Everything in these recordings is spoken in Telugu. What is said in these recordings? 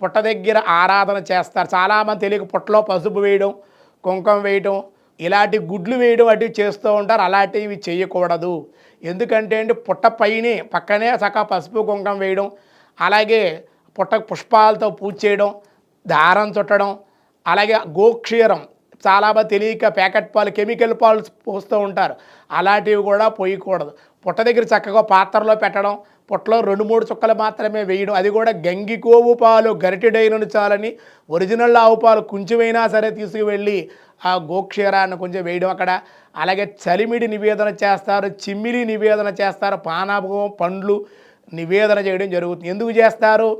పుట్ట దగ్గర ఆరాధన చేస్తారు. చాలామంది తెలియక పుట్టలో పసుపు వేయడం కుంకుమ వేయడం ఇలాంటి గుడ్లు వేయడం అటు చేస్తూ ఉంటారు. అలాంటివి చేయకూడదు. ఎందుకంటే అండి పుట్ట పైనే పక్కనే చక్కగా పసుపు కుంకం వేయడం అలాగే పుట్ట పుష్పాలతో పూజ చేయడం దారం చుట్టడం అలాగే గోక్షీరం చాలామంది తెలియక ప్యాకెట్ పాలు కెమికల్ పాలు పోస్తూ ఉంటారు. అలాంటివి కూడా పోయకూడదు. పుట్ట దగ్గర చక్కగా పాత్రలో పెట్టడం పుట్టలో రెండు మూడు చుక్కలు మాత్రమే వేయడం అది కూడా గంగికోవు పాలు గరిటెడైనను చాలని ఒరిజినల్ ఆవు పాలు కొంచెమైనా సరే తీసుకువెళ్ళి ఆ గోక్షీరాన్ని కొంచెం వేయడం అక్కడ. అలాగే చలిమిడి నివేదన చేస్తారు చిమ్మిలి నివేదన చేస్తారు పానాభం పండ్లు నివేదన చేయడం జరుగుతుంది. ఎందుకు చేస్తారు?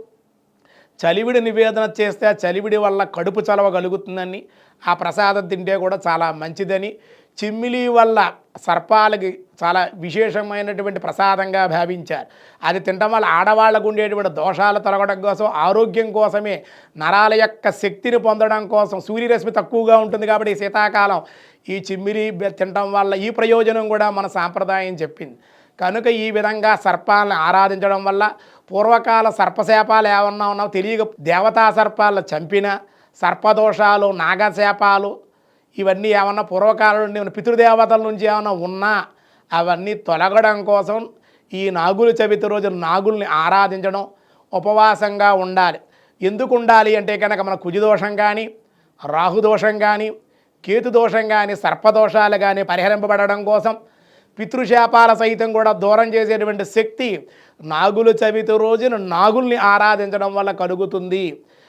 చలివిడి నివేదన చేస్తే ఆ చలివిడి వల్ల కడుపు చలవ కలుగుతుందని ఆ ప్రసాదం తింటే కూడా చాలా మంచిదని. చిమ్మిలి వల్ల సర్పాలకి చాలా విశేషమైనటువంటి ప్రసాదంగా భావించారు. అది తినడం వల్ల ఆడవాళ్ళకు ఉండేటువంటి దోషాలు తొలగడం కోసం ఆరోగ్యం కోసమే నరాల యొక్క శక్తిని పొందడం కోసం సూర్యరశ్మి తక్కువగా ఉంటుంది కాబట్టి శీతాకాలం ఈ చిమ్మిలి తినడం వల్ల ఈ ప్రయోజనం కూడా మన సాంప్రదాయం చెప్పింది. కనుక ఈ విధంగా సర్పాలను ఆరాధించడం వల్ల పూర్వకాల సర్పశాపాలు ఏమన్నా ఉన్నావు తెలియక దేవతా సర్పాలు చంపిన సర్పదోషాలు నాగశాపాలు ఇవన్నీ ఏమన్నా పూర్వకాలం నుండి పితృదేవతల నుంచి ఏమన్నా ఉన్నా అవన్నీ తొలగడం కోసం ఈ నాగుల చవితి రోజు నాగుల్ని ఆరాధించడం ఉపవాసంగా ఉండాలి. ఎందుకు ఉండాలి అంటే కనుక మన కుజిదోషం కానీ రాహుదోషం కానీ కేతుదోషం కానీ సర్పదోషాలు కానీ పరిహరింపబడడం కోసం పితృశాపాల సైతం కూడా దూరం చేసేటువంటి శక్తి నాగుల చవితి రోజున నాగుల్ని ఆరాధించడం వల్ల కలుగుతుంది.